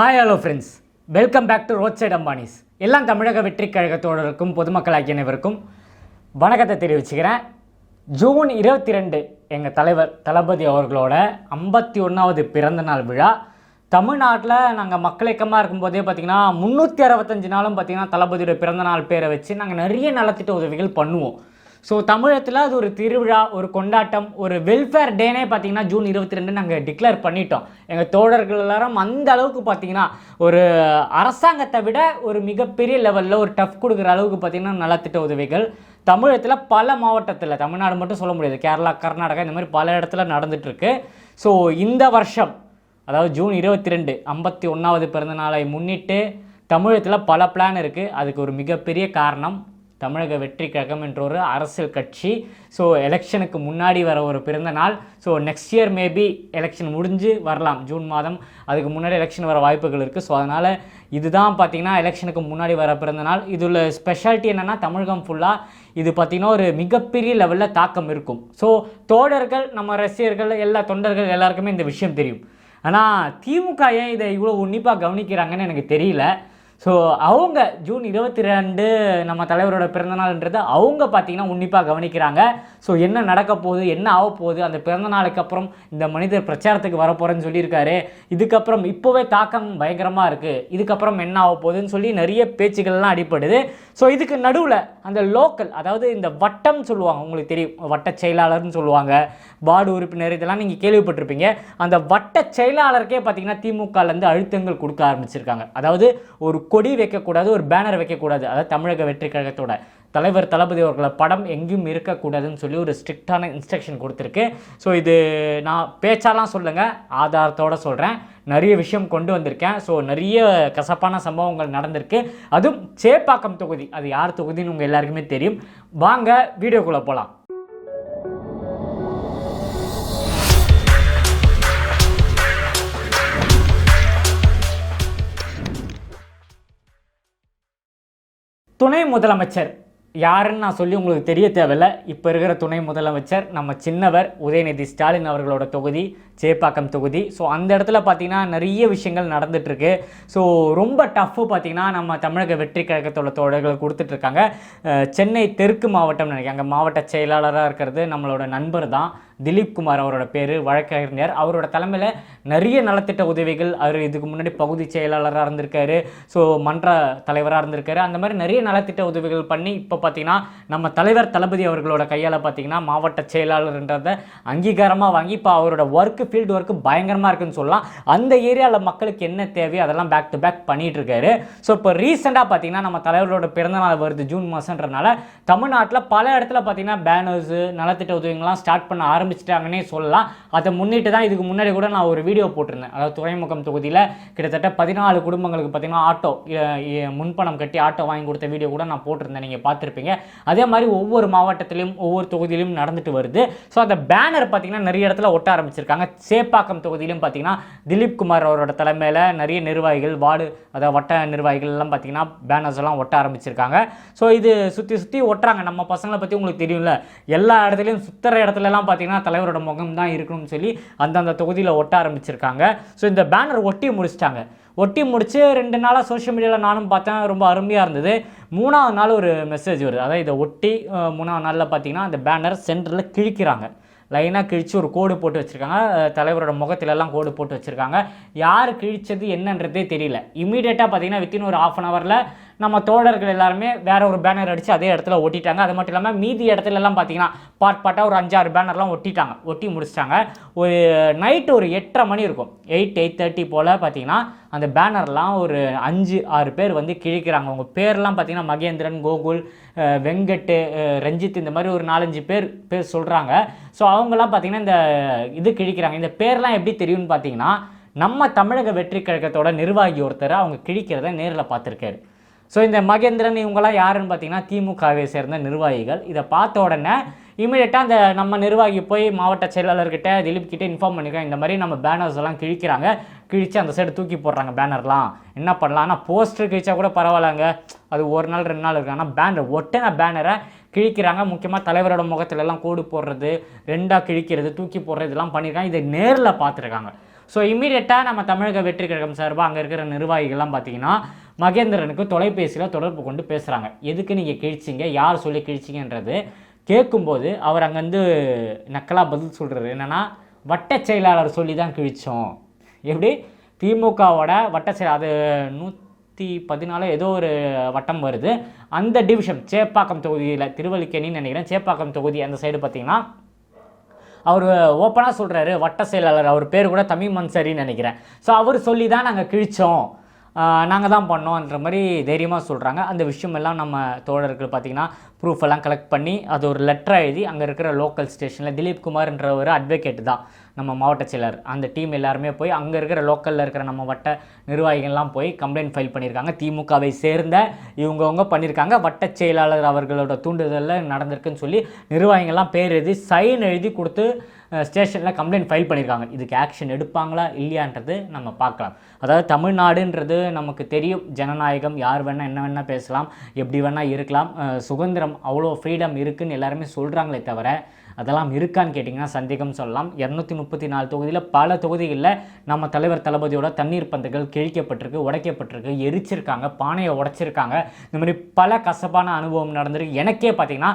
Hi hello friends welcome back to road side Ambanis எல்லாம் தமிழக வெற்றி கழகத்தோடருக்கும் பொதுமக்கள் ஆகிய அனைவருக்கும் வணக்கத்தை தெரிவிச்சுக்கிறேன். ஜூன் இருபத்தி ரெண்டு எங்கள் தலைவர் தளபதி அவர்களோட ஐம்பத்தி ஒன்றாவது பிறந்த நாள் விழா. தமிழ்நாட்டில் நாங்கள் மக்கள் இயக்கமாக இருக்கும்போதே பார்த்தீங்கன்னா முந்நூற்றி அறுபத்தஞ்சு நாளும் பார்த்திங்கன்னா தளபதியோட பிறந்த நாள் பேரை வச்சு நாங்கள் நிறைய நலத்திட்ட உதவிகள் பண்ணுவோம். ஸோ தமிழகத்தில் அது ஒரு திருவிழா ஒரு கொண்டாட்டம் ஒரு வெல்ஃபேர் டேனே பார்த்தீங்கன்னா ஜூன் இருபத்தி ரெண்டு நாங்கள் டிக்ளேர் பண்ணிட்டோம். எங்கள் தோழர்கள் எல்லாரும் அந்த அளவுக்கு பார்த்தீங்கன்னா ஒரு அரசாங்கத்தை விட ஒரு மிகப்பெரிய லெவலில் ஒரு டஃப் கொடுக்குற அளவுக்கு பார்த்தீங்கன்னா நலத்திட்ட உதவிகள். தமிழகத்தில் பல மாவட்டத்தில் தமிழ்நாடு மட்டும் சொல்ல முடியாது கேரளா கர்நாடகா இந்த மாதிரி பல இடத்துல நடந்துகிட்ருக்கு ஸோ இந்த வருஷம் அதாவது ஜூன் இருபத்தி ரெண்டு ஐம்பத்தி ஒன்றாவது பிறந்த நாளை முன்னிட்டு தமிழகத்தில் பல பிளான் இருக்குது அதுக்கு ஒரு மிகப்பெரிய காரணம் தமிழக வெற்றி கழகம் என்ற ஒரு அரசியல் கட்சி. ஸோ எலெக்ஷனுக்கு முன்னாடி வர ஒரு பிறந்த நாள். So next year maybe election முடிஞ்சு வரலாம். ஜூன் மாதம் அதுக்கு முன்னாடி எலெக்ஷன் வர வாய்ப்புகள் இருக்குது ஸோ அதனால் இதுதான் பார்த்திங்கன்னா எலெக்ஷனுக்கு முன்னாடி வர பிறந்த நாள். இதில் ஸ்பெஷாலிட்டி என்னென்னா தமிழகம் ஃபுல்லாக இது பார்த்திங்கன்னா ஒரு மிகப்பெரிய லெவலில் தாக்கம் இருக்கும். ஸோ தோழர்கள் நம்ம ரசிகர்கள் எல்லா தொண்டர்கள் எல்லாருக்குமே இந்த விஷயம் தெரியும். ஆனால் திமுக ஏன் இதை இவ்வளோ உன்னிப்பாக கவனிக்கிறாங்கன்னு எனக்கு தெரியல. ஸோ அவங்க ஜூன் இருபத்தி ரெண்டு நம்ம தலைவரோட பிறந்தநாள்ன்றது அவங்க பார்த்தீங்கன்னா உன்னிப்பாக கவனிக்கிறாங்க. ஸோ என்ன நடக்க போகுது என்ன ஆக போகுது அந்த பிறந்த நாளுக்கு அப்புறம் இந்த மனிதர் பிரச்சாரத்துக்கு வரப்போகிறேன்னு சொல்லியிருக்காரு. இதுக்கப்புறம் இப்போவே தாக்கம் பயங்கரமாக இருக்குது இதுக்கப்புறம் என்ன ஆக போகுதுன்னு சொல்லி நிறைய பேச்சுகள்லாம் அடிப்படுது ஸோ இதுக்கு நடுவில் அந்த லோக்கல் அதாவது இந்த வட்டம் சொல்லுவாங்க உங்களுக்கு தெரியும் வட்ட செயலாளர்னு சொல்லுவாங்க வார்டு உறுப்பினர் இதெல்லாம் நீங்கள் கேள்விப்பட்டிருப்பீங்க. அந்த வட்ட செயலாளருக்கே பார்த்தீங்கன்னா திமுகலேருந்து அழுத்தங்கள் கொடுக்க ஆரம்பிச்சிருக்காங்க. அதாவது ஒரு கொடி வைக்கக்கூடாது ஒரு பேனர் வைக்கக்கூடாது. அதாவது தமிழக வெற்றி கழகத்தோட தலைவர் தளபதி அவர்களை படம் எங்கேயும் இருக்கக்கூடாதுன்னு சொல்லி ஒரு ஸ்ட்ரிக்டான இன்ஸ்ட்ரக்ஷன் கொடுத்துருக்கு. ஸோ இது நான் பேச்சாலாம் சொல்லுங்கள் ஆதாரத்தோட சொல்கிறேன் நிறைய விஷயம் கொண்டு வந்திருக்கேன். ஸோ நிறைய கசப்பான சம்பவங்கள் நடந்திருக்கு. அதுவும் சேப்பாக்கம் தொகுதி. அது யார் தொகுதின்னு உங்கள் எல்லாருக்குமே தெரியும். வாங்க வீடியோக்குள்ளே போகலாம் துணை முதலமைச்சர். யாருன்னு நான் சொல்லி உங்களுக்கு தெரிய தேவையில்ல. இப்போ இருக்கிற துணை முதலமைச்சர் நம்ம சின்னவர் உதயநிதி ஸ்டாலின் அவர்களோட தொகுதி சேப்பாக்கம் தொகுதி. ஸோ அந்த இடத்துல பார்த்தீங்கன்னா நிறைய விஷயங்கள் நடந்துகிட்ருக்கு ஸோ ரொம்ப டஃப்பு பார்த்தீங்கன்னா நம்ம தமிழக வெற்றி கழகத்தோட தோழர்கள் கொடுத்துட்ருக்காங்க சென்னை தெற்கு மாவட்டம் நினைக்கிறேன். அங்கே மாவட்ட செயலாளராக இருக்கிறது நம்மளோட நண்பர் தான். திலீப் குமார் அவரோட பேர் வழக்கறிஞர். அவரோட தலைமையில் நிறைய நலத்திட்ட உதவிகள் அவர் இதுக்கு முன்னாடி பகுதி செயலாளராக இருந்திருக்காரு. ஸோ மன்ற தலைவராக இருந்திருக்காரு. அந்த மாதிரி நிறைய நலத்திட்ட உதவிகள் பண்ணி இப்போ பார்த்தீங்கன்னா நம்ம தலைவர் தளபதி அவர்களோட கையால் பார்த்தீங்கன்னா மாவட்ட செயலாளர்ன்றதை அங்கீகாரமாக வாங்கி இப்போ அவரோட ஒர்க்கு ஃபீல்டு ஒர்க்கு பயங்கரமாக இருக்குன்னு சொல்லலாம். அந்த ஏரியாவில் மக்களுக்கு என்ன தேவையோ அதெல்லாம் பேக் டு பேக் பண்ணிகிட்டு இருக்காரு ஸோ இப்போ ரீசெண்டாக பார்த்தீங்கன்னா நம்ம தலைவரோட பிறந்தநாள் வருது ஜூன் மாதன்றனால தமிழ்நாட்டில் பல இடத்துல பார்த்தீங்கன்னா பேனர்ஸு நலத்திட்ட உதவிகள்லாம் ஸ்டார்ட் பண்ண ஆரம்பி ஆரம்பிச்சிட்டாங்கன்னே சொல்லலாம். அதை முன்னிட்டு தான் இதுக்கு முன்னாடி கூட நான் ஒரு வீடியோ போட்டிருந்தேன். அதாவது துறைமுகம் தொகுதியில் கிட்டத்தட்ட பதினாலு குடும்பங்களுக்கு பார்த்தீங்கன்னா ஆட்டோ முன்பணம் கட்டி ஆட்டோ வாங்கி கொடுத்த வீடியோ கூட நான் போட்டிருந்தேன். நீங்கள் பார்த்துருப்பீங்க. அதே மாதிரி ஒவ்வொரு மாவட்டத்திலையும் ஒவ்வொரு தொகுதியிலும் நடந்துட்டு வருது. ஸோ அந்த பேனர் பார்த்தீங்கன்னா நிறைய இடத்துல ஒட்ட ஆரம்பிச்சிருக்காங்க. சேப்பாக்கம் தொகுதியிலும் பார்த்தீங்கன்னா திலீப் குமார் அவரோட தலைமையில் நிறைய நிர்வாகிகள் வார்டு அதாவது வட்ட நிர்வாகிகள் எல்லாம் பார்த்தீங்கன்னா பேனர்ஸ் எல்லாம் ஒட்ட ஆரம்பிச்சிருக்காங்க. ஸோ இது சுற்றி சுற்றி ஒட்டுறாங்க. நம்ம பசங்களை பற்றி உங்களுக்கு தெரியும்ல. எல்லா இடத்துலையும் சுத்துற இடத்துலலாம் பார்த்தீங்கன்னா பார்த்தீங்கன்னா தலைவரோட முகம் தான் இருக்கணும்னு சொல்லி அந்தந்த தொகுதியில் ஒட்ட ஆரம்பிச்சிருக்காங்க. ஸோ இந்த பேனர் ஒட்டி முடிச்சிட்டாங்க. ஒட்டி முடித்து ரெண்டு நாளாக சோஷியல் மீடியாவில் நானும் பார்த்தேன். ரொம்ப அருமையாக இருந்தது. மூணாவது நாள் ஒரு மெசேஜ் வருது. அதாவது இதை ஒட்டி மூணாவது நாளில் பார்த்தீங்கன்னா அந்த பேனர் சென்டரில் கிழிக்கிறாங்க. லைனாக கிழித்து ஒரு கோடு போட்டு வச்சுருக்காங்க. தலைவரோட முகத்துல எல்லாம் கோடு போட்டு வச்சுருக்காங்க. யார் கிழிச்சது என்னன்றதே தெரியல. இமீடியட்டாக பார்த்தீங்கன்னா வித்தின் ஒரு ஆஃப் அன் ஹவரில் நம்ம தோழர்கள் எல்லாருமே வேற ஒரு பேனர் அடித்து அதே இடத்துல ஒட்டிட்டாங்க. அது மட்டும் இல்லாமல் மீதி இடத்துல எல்லாம் பார்த்தீங்கன்னா பாட் பாட்டாக ஒரு அஞ்சாறு பேனர்லாம் ஒட்டிட்டாங்க. ஒட்டி முடிச்சிட்டாங்க. ஒரு நைட்டு ஒரு எட்டரை மணி இருக்கும். எயிட் எயிட் தேர்ட்டி போல் பார்த்தீங்கன்னா அந்த பேனர்லாம் ஒரு அஞ்சு ஆறு பேர் வந்து கிழிக்கிறாங்க. அவங்க பேர்லாம் பார்த்தீங்கன்னா மகேந்திரன் கோகுல் வெங்கட் ரஞ்சித் இந்த மாதிரி ஒரு நாலஞ்சு பேர் பேர் சொல்கிறாங்க ஸோ அவங்கெல்லாம் பார்த்தீங்கன்னா இந்த இது கிழிக்கிறாங்க. இந்த பேர்லாம் எப்படி தெரியும்னு பார்த்தீங்கன்னா நம்ம தமிழக வெற்றி கழகத்தோட நிர்வாகி ஒருத்தர் அவங்க கிழிக்கிறத நேரில் பார்த்துருக்காரு ஸோ இந்த மகேந்திரன் இவங்கெல்லாம் யாருன்னு பார்த்தீங்கன்னா திமுகவை சேர்ந்த நிர்வாகிகள். இதை பார்த்த உடனே இமீடியட்டாக அந்த நம்ம நிர்வாகி போய் மாவட்ட செயலாளர்கிட்ட திலீப் கிட்டே இன்ஃபார்ம் பண்ணிருக்கோம் இந்த மாதிரி நம்ம பேனர்ஸ் எல்லாம் கிழிக்கிறாங்க. கிழித்து அந்த சைடு தூக்கி போடுறாங்க பேனர்லாம் என்ன பண்ணலாம்? ஆனால் போஸ்டர் கிழிச்சா கூட பரவாயில்லங்க. அது ஒரு நாள் ரெண்டு நாள் இருக்குது ஆனால் பேனர் ஒட்டின பேனரை கிழிக்கிறாங்க. முக்கியமாக தலைவரோட முகத்துல எல்லாம் கோடு போடுறது ரெண்டாக கிழிக்கிறது தூக்கி போடுறது இதெல்லாம் பண்ணியிருக்காங்க இதை நேரில் பார்த்துருக்காங்க. ஸோ இமீடியட்டாக நம்ம தமிழக வெற்றி கழகம் சார்பாக அங்கே இருக்கிற நிர்வாகிகள்லாம் பார்த்தீங்கன்னா மகேந்திரனுக்கு தொலைபேசியில் தொடர்பு கொண்டு பேசுகிறாங்க எதுக்கு நீங்கள் கிழிச்சிங்க? யார் சொல்லி கிழிச்சிங்கன்றது கேட்கும்போது அவர் அங்கேருந்து நக்கலாக பதில் சொல்கிறாரு என்னென்னா வட்ட செயலாளர் சொல்லி தான் கிழிச்சோம். எப்படி? திமுகவோட வட்ட செயல் அது நூற்றி பதினாலு ஏதோ ஒரு வட்டம் வருது. அந்த டிவிஷன் சேப்பாக்கம் தொகுதியில் திருவல்லிக்கேணின்னு நினைக்கிறேன் சேப்பாக்கம் தொகுதி அந்த சைடு பார்த்தீங்கன்னா அவர் ஓப்பனாக சொல்கிறாரு வட்ட செயலாளர் அவர் பேர் கூட தமிழ் மன்சரின்னு நினைக்கிறேன். ஸோ அவர் சொல்லி தான் நாங்கள் கிழித்தோம் நாங்கள் தான் பண்ணோன்ற மாதிரி தைரியமாக சொல்கிறாங்க அந்த விஷயமெல்லாம் நம்ம தோழர்கள் பார்த்திங்கன்னா ப்ரூஃப் எல்லாம் கலெக்ட் பண்ணி அது ஒரு லெட்டர் எழுதி அங்கே இருக்கிற லோக்கல் ஸ்டேஷனில் திலீப் குமார்ன்ற ஒரு அட்வொகேட் தான். நம்ம மாவட்ட செயலர் அந்த டீம் எல்லாருமே போய் அங்கே இருக்கிற லோக்கலில் இருக்கிற நம்ம வட்ட நிர்வாகிகள்லாம் போய் கம்ப்ளைண்ட் ஃபைல் பண்ணியிருக்காங்க. திமுகவை சேர்ந்த இவங்கவுங்க பண்ணியிருக்காங்க. வட்ட செயலாளர் அவர்களோட தூண்டுதலில் நடந்திருக்குன்னு சொல்லி நிர்வாகிகள்லாம் பேர் எழுதி சைன் எழுதி கொடுத்து ஸ்டேஷனில் கம்ப்ளைண்ட் ஃபைல் பண்ணியிருக்காங்க. இதுக்கு ஆக்ஷன் எடுப்பாங்களா இல்லையான்றது நம்ம பார்க்கலாம். அதாவது தமிழ்நாடுன்றது நமக்கு தெரியும். ஜனநாயகம் யார் வேணால் என்ன வேணால் பேசலாம் எப்படி வேணால் இருக்கலாம். சுதந்திரம் அவ்வளோ ஃப்ரீடம் இருக்குதுன்னு எல்லாருமே சொல்கிறாங்களே தவிர அதெல்லாம் இருக்கான்னு கேட்டிங்கன்னா சந்தேகம் சொல்லலாம். இரநூத்தி முப்பத்தி நாலு தொகுதியில் பல தொகுதிகளில் நம்ம தலைவர் தளபதியோட தண்ணீர் பந்துகள் கிழிக்கப்பட்டிருக்கு உடைக்கப்பட்டிருக்கு எரிச்சிருக்காங்க பானையை உடைச்சிருக்காங்க. இந்த மாதிரி பல கசப்பான அனுபவம் நடந்திருக்கு. எனக்கே பார்த்தீங்கன்னா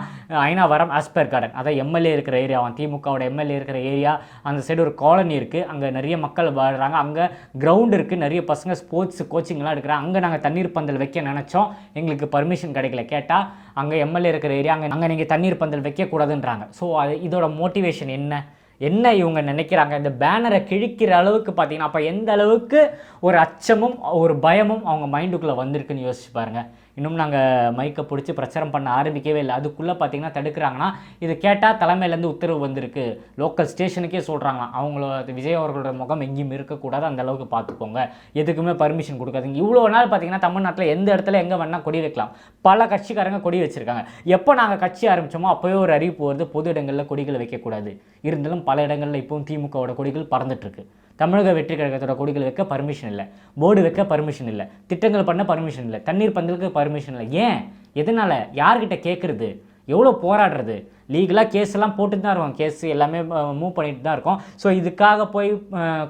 ஐநாவரம் ஆஸ்பர் கார்டன் அதான் எம்எல்ஏ இருக்கிற ஏரியா திமுகவோட எம்எல்ஏ இருக்கிற ஏரியா அந்த சைடு ஒரு காலனி இருக்குது அங்கே நிறைய மக்கள் வாழ்கிறாங்க அங்கே கிரவுண்ட் இருக்குது நிறைய பசங்க ஸ்போர்ட்ஸ் கோச்சிங்லாம் எடுக்கிறாங்க. அங்கே நாங்கள் தண்ணீர் பந்தல் வைக்க நினச்சோம். எங்களுக்கு பர்மிஷன் கிடைக்கல. கேட்டால் அங்கே எம்எல்ஏ இருக்கிற ஏரியா அங்கே அங்கே நீங்கள் தண்ணீர் பந்தல் வைக்கக்கூடாதுன்றாங்க. ஸோ அது இதோட மோட்டிவேஷன் என்ன? என்ன இவங்க நினைக்கிறாங்க? இந்த பேனரை கிழிக்கிற அளவுக்கு பார்த்தீங்கன்னா அப்போ எந்த அளவுக்கு ஒரு அச்சமும் ஒரு பயமும் அவங்க மைண்டுக்குள்ளே வந்திருக்குன்னு யோசிச்சு பாருங்கள் இன்னும் நாங்கள் மைக்கை பிடிச்சி பிரச்சாரம் பண்ண ஆரம்பிக்கவே இல்லை. அதுக்குள்ளே பார்த்தீங்கன்னா தடுக்கிறாங்கன்னா இது கேட்டால் தலைமையிலேருந்து உத்தரவு வந்திருக்கு. லோக்கல் ஸ்டேஷனுக்கே சொல்கிறாங்களாம் அவங்களோட விஜய் அவர்களோட முகம் எங்கேயும் இருக்கக்கூடாது அந்த அளவுக்கு பார்த்துக்கோங்க எதுக்குமே பர்மிஷன் கொடுக்காதுங்க. இவ்வளோ நாள் பார்த்தீங்கன்னா தமிழ்நாட்டில் எந்த இடத்துல எங்கே வேணால் கொடி வைக்கலாம். பல கட்சிக்காரங்க கொடி வச்சுருக்காங்க. எப்போ நாங்கள் கட்சி ஆரம்பித்தோமோ அப்போயே ஒரு அறிவிப்பு வருது. பொது இடங்களில் கொடிகள் வைக்கக்கூடாது. இருந்தாலும் பல இடங்களில் இப்போவும் திமுகவோட கொடிகள் பறந்துட்டுருக்கு தமிழக வெற்றி கழகத்தோட கொடிகள் வைக்க பர்மிஷன் இல்லை. போர்டு வைக்க பர்மிஷன் இல்லை. திட்டங்கள் பண்ண பர்மிஷன் இல்லை. தண்ணீர் பந்தலுக்கு பர்மிஷன் இல்லை. ஏன்? எதனால்? யார்கிட்ட கேட்குறது எவ்வளோ போராடுறது? லீகலாக கேஸ் எல்லாம் போட்டு தான் இருக்கோம். கேஸ் எல்லாமே மூவ் பண்ணிட்டு தான் இருக்கோம். ஸோ இதுக்காக போய்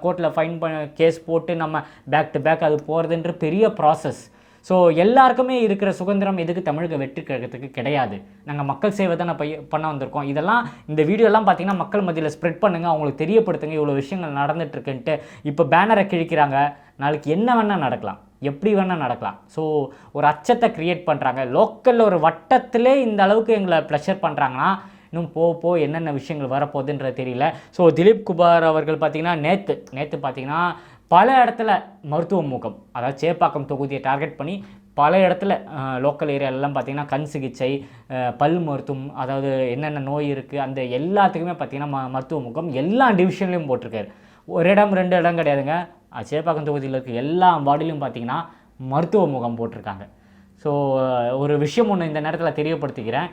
கோர்ட்டில் ஃபைன் பண்ண கேஸ் போட்டு நம்ம பேக் டு பேக் அது போகிறதுன்ற பெரிய ப்ராசஸ் ஸோ எல்லாருக்குமே இருக்கிற சுதந்திரம் எதுக்கு தமிழக வெற்றி கழகத்துக்கு கிடையாது. நாங்கள் மக்கள் சேவை தான் பைய பண்ண வந்திருக்கோம். இதெல்லாம் இந்த வீடியோலாம் பார்த்தீங்கன்னா மக்கள் மத்தியில் ஸ்ப்ரெட் பண்ணுங்கள் அவங்களுக்கு தெரியப்படுத்துங்க இவ்வளோ விஷயங்கள் நடந்துட்டுருக்குன்ட்டு இப்போ பேனரை கிழிக்கிறாங்க. நாளைக்கு என்ன வேணால் நடக்கலாம். எப்படி வேணால் நடக்கலாம். ஸோ ஒரு அச்சத்தை க்ரியேட் பண்ணுறாங்க லோக்கலில் ஒரு வட்டத்திலே இந்த அளவுக்கு எங்களை ப்ளஷர் பண்ணுறாங்கன்னா இன்னும் போக போக என்னென்ன விஷயங்கள் வரப்போகுதுன்றது தெரியல. ஸோ திலீப் குமார் அவர்கள் பார்த்தீங்கன்னா நேற்று நேற்று பார்த்தீங்கன்னா பல இடத்துல மருத்துவ முகம் அதாவது சேப்பாக்கம் தொகுதியை டார்கெட் பண்ணி பல இடத்துல லோக்கல் ஏரியாலெலாம் பார்த்தீங்கன்னா கண் சிகிச்சை பல் மருத்துவம் அதாவது என்னென்ன நோய் இருக்குது அந்த எல்லாத்துக்குமே பார்த்திங்கன்னா ம மருத்துவ முகம் எல்லா டிவிஷன்லேயும் போட்டிருக்காரு. ஒரு இடம் ரெண்டு இடம் கிடையாதுங்க. சேப்பாக்கம் தொகுதியில் இருக்க எல்லா வார்டிலையும் பார்த்தீங்கன்னா மருத்துவ முகம் போட்டிருக்காங்க. ஸோ ஒரு விஷயம் ஒன்று இந்த நேரத்தில் தெரியப்படுத்திக்கிறேன்.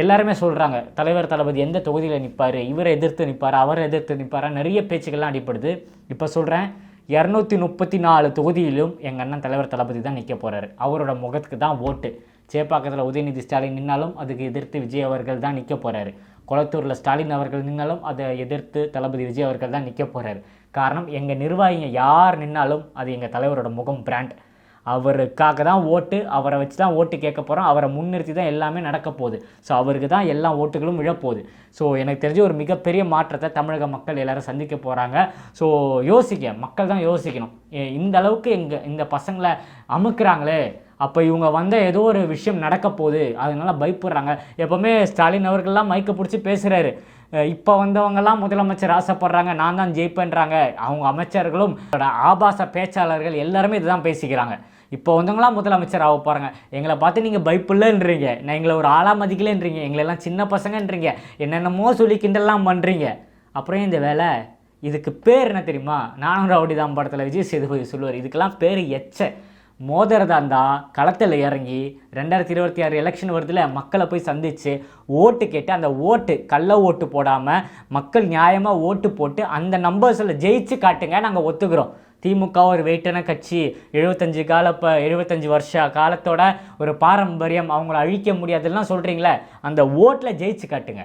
எல்லாருமே சொல்கிறாங்க தலைவர் தளபதி எந்த தொகுதியில் நிற்பார் இவரை எதிர்த்து நிற்பார் அவரை எதிர்த்து நிற்பாரா நிறைய பேச்சுக்கள்லாம் அடிப்படுது இப்போ சொல்கிறேன் இரநூத்தி முப்பத்தி நாலு தொகுதியிலும் எங்கள் அண்ணன் தலைவர் தளபதி தான் நிற்க போகிறாரு அவரோட முகத்துக்கு தான் ஓட்டு. சேப்பாக்கத்தில் உதயநிதி ஸ்டாலின் நின்னாலும் அதுக்கு எதிர்த்து விஜய் அவர்கள் தான் நிற்க போகிறாரு குளத்தூரில் ஸ்டாலின் அவர்கள் நின்னாலும் அதை எதிர்த்து தளபதி விஜய் அவர்கள் தான் நிற்க போகிறாரு காரணம் எங்கள் நிர்வாகிங்க யார் நின்னாலும் அது எங்கள் தலைவரோட முகம் பிராண்ட் அவருக்காக தான் ஓட்டு அவரை வச்சு தான் ஓட்டு கேட்க போகிறோம் அவரை முன்னிறுத்தி தான் எல்லாமே நடக்க போகுது. ஸோ அவருக்கு தான் எல்லா ஓட்டுகளும் விழப்போகுது. ஸோ எனக்கு தெரிஞ்ச ஒரு மிகப்பெரிய மாற்றத்தை தமிழக மக்கள் எல்லாரும் சந்திக்க போகிறாங்க ஸோ யோசிக்க மக்கள் தான் யோசிக்கணும். இந்த அளவுக்கு எங்கள் இந்த பசங்களை அமுக்குறாங்களே. அப்போ இவங்க வந்த ஏதோ ஒரு விஷயம் நடக்க போகுது. அதனால பயப்படுறாங்க. எப்போவுமே ஸ்டாலின் அவர்கள்லாம் மைக்கை பிடிச்சி பேசுகிறாரு இப்போ வந்தவங்கெல்லாம் முதலமைச்சர் ஆசைப்படுறாங்க. நான் தான் ஜெயிப்பேன்றாங்க. அவங்க அமைச்சர்களும் ஆபாச பேச்சாளர்கள் எல்லாருமே இதுதான் பேசிக்கிறாங்க. இப்போ வந்தவங்களாம் முதலமைச்சர் ஆக போகிறாங்க எங்களை பார்த்து நீங்கள் பயப்புள்ளன்றீங்க. நான் எங்களை ஒரு ஆளா மதிக்கலன்றீங்க. எங்களெல்லாம் சின்ன பசங்கன்றீங்க. என்னென்னமோ சொல்லி கிண்டெல்லாம் பண்ணுறீங்க அப்புறம் இந்த வேலை இதுக்கு பேர் என்ன தெரியுமா? நானும் ரவுடி தான் படத்தில் விஜய் சேதுபதி சொல்லுவார். இதுக்கெல்லாம் பேர் எச்ச. மோதிரதா இருந்தால் களத்தில் இறங்கி ரெண்டாயிரத்தி இருபத்தி ஆறு எலெக்ஷன் வருதுல மக்களை போய் சந்தித்து ஓட்டு கேட்டு அந்த ஓட்டு கள்ள ஓட்டு போடாமல் மக்கள் நியாயமாக ஓட்டு போட்டு அந்த நம்பர்ஸில் ஜெயிச்சு காட்டுங்க நாங்கள் ஒத்துக்கிறோம். திமுக ஒரு வெயிட்டான கட்சி எழுபத்தஞ்சு கால இப்போ எழுபத்தஞ்சு வருஷ காலத்தோட ஒரு பாரம்பரியம் அவங்கள அழிக்க முடியாதுலாம் சொல்கிறீங்களே அந்த ஓட்டில் ஜெயிச்சு காட்டுங்க.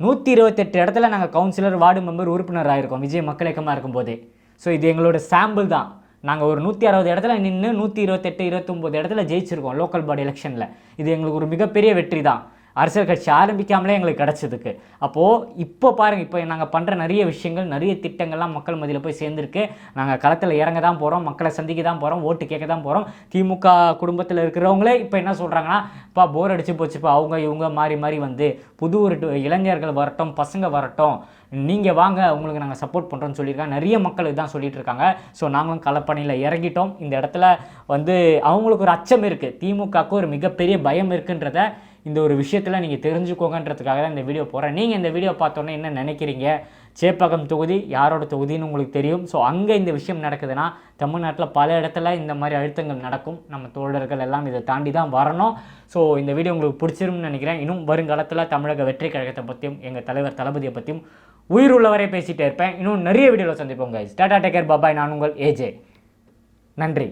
நூற்றி இருபத்தெட்டு இடத்துல நாங்கள் கவுன்சிலர் வார்டு மெம்பர் உறுப்பினர் ஆகிருக்கோம் விஜய் மக்கள் இயக்கமாக இருக்கும்போது. ஸோ இது எங்களோட சாம்பிள் தான். நாங்கள் ஒரு நூற்றி அறுபது இடத்துல நின்று நூற்றி இருபத்தெட்டு இருபத்தொம்போது இடத்துல ஜெயிச்சிருக்கோம் லோக்கல் பாடி எலெக்ஷனில் இது எங்களுக்கு ஒரு மிகப்பெரிய வெற்றி தான். அரசியல் கட்சி ஆரம்பிக்காமலே எங்களுக்கு கிடச்சதுக்கு. அப்போது இப்போ பாருங்கள் இப்போ நாங்கள் பண்ணுற நிறைய விஷயங்கள் நிறைய திட்டங்கள்லாம் மக்கள் மதியில் போய் சேர்ந்துருக்கு. நாங்கள் களத்தில் இறங்க தான் போகிறோம் மக்களை சந்திக்க தான் போகிறோம் ஓட்டு கேட்க தான் போகிறோம் திமுக குடும்பத்தில் இருக்கிறவங்களே இப்போ என்ன சொல்கிறாங்கன்னா இப்போ போர் அடிச்சு போச்சுப்பா அவங்க இவங்க மாறி மாறி வந்து. புது ஒரு இளைஞர்கள் வரட்டும் பசங்க வரட்டும். நீங்கள் வாங்க உங்களுக்கு நாங்கள் சப்போர்ட் பண்ணுறோம்னு சொல்லியிருக்காங்க. நிறைய மக்கள் இதான் சொல்லிட்டு இருக்காங்க. ஸோ நாங்களும் களப்பணியில் இறங்கிட்டோம். இந்த இடத்துல வந்து அவங்களுக்கு ஒரு அச்சம் இருக்குது திமுகவுக்கு ஒரு மிகப்பெரிய பயம் இருக்குன்றத இந்த ஒரு விஷயத்தில் நீங்கள் தெரிஞ்சுக்கோங்கன்றதுக்காக தான் இந்த வீடியோ போகிறேன் நீங்கள் இந்த வீடியோ பார்த்தோன்னே என்ன நினைக்கிறீங்க? சேப்பாக்கம் தொகுதி யாரோட தொகுதின்னு உங்களுக்கு தெரியும். ஸோ அங்கே இந்த விஷயம் நடக்குதுன்னா தமிழ்நாட்டில் பல இடத்துல இந்த மாதிரி அழுத்தங்கள் நடக்கும். நம்ம தோழர்கள் எல்லாம் இதை தாண்டி தான் வரணும். ஸோ இந்த வீடியோ உங்களுக்கு பிடிச்சிரும்னு நினைக்கிறேன். இன்னும் வருங்காலத்தில் தமிழக வெற்றி கழகத்தை பற்றியும் எங்கள் தலைவர் தளபதியை பற்றியும் உயிர் உள்ளவரை பேசிகிட்டே இருப்பேன். இன்னும் நிறைய வீடியோவில் சந்திப்போம் கைஸ் டாடா டேக்கர் பாபாய். நான் உங்கள் ஏஜே நன்றி.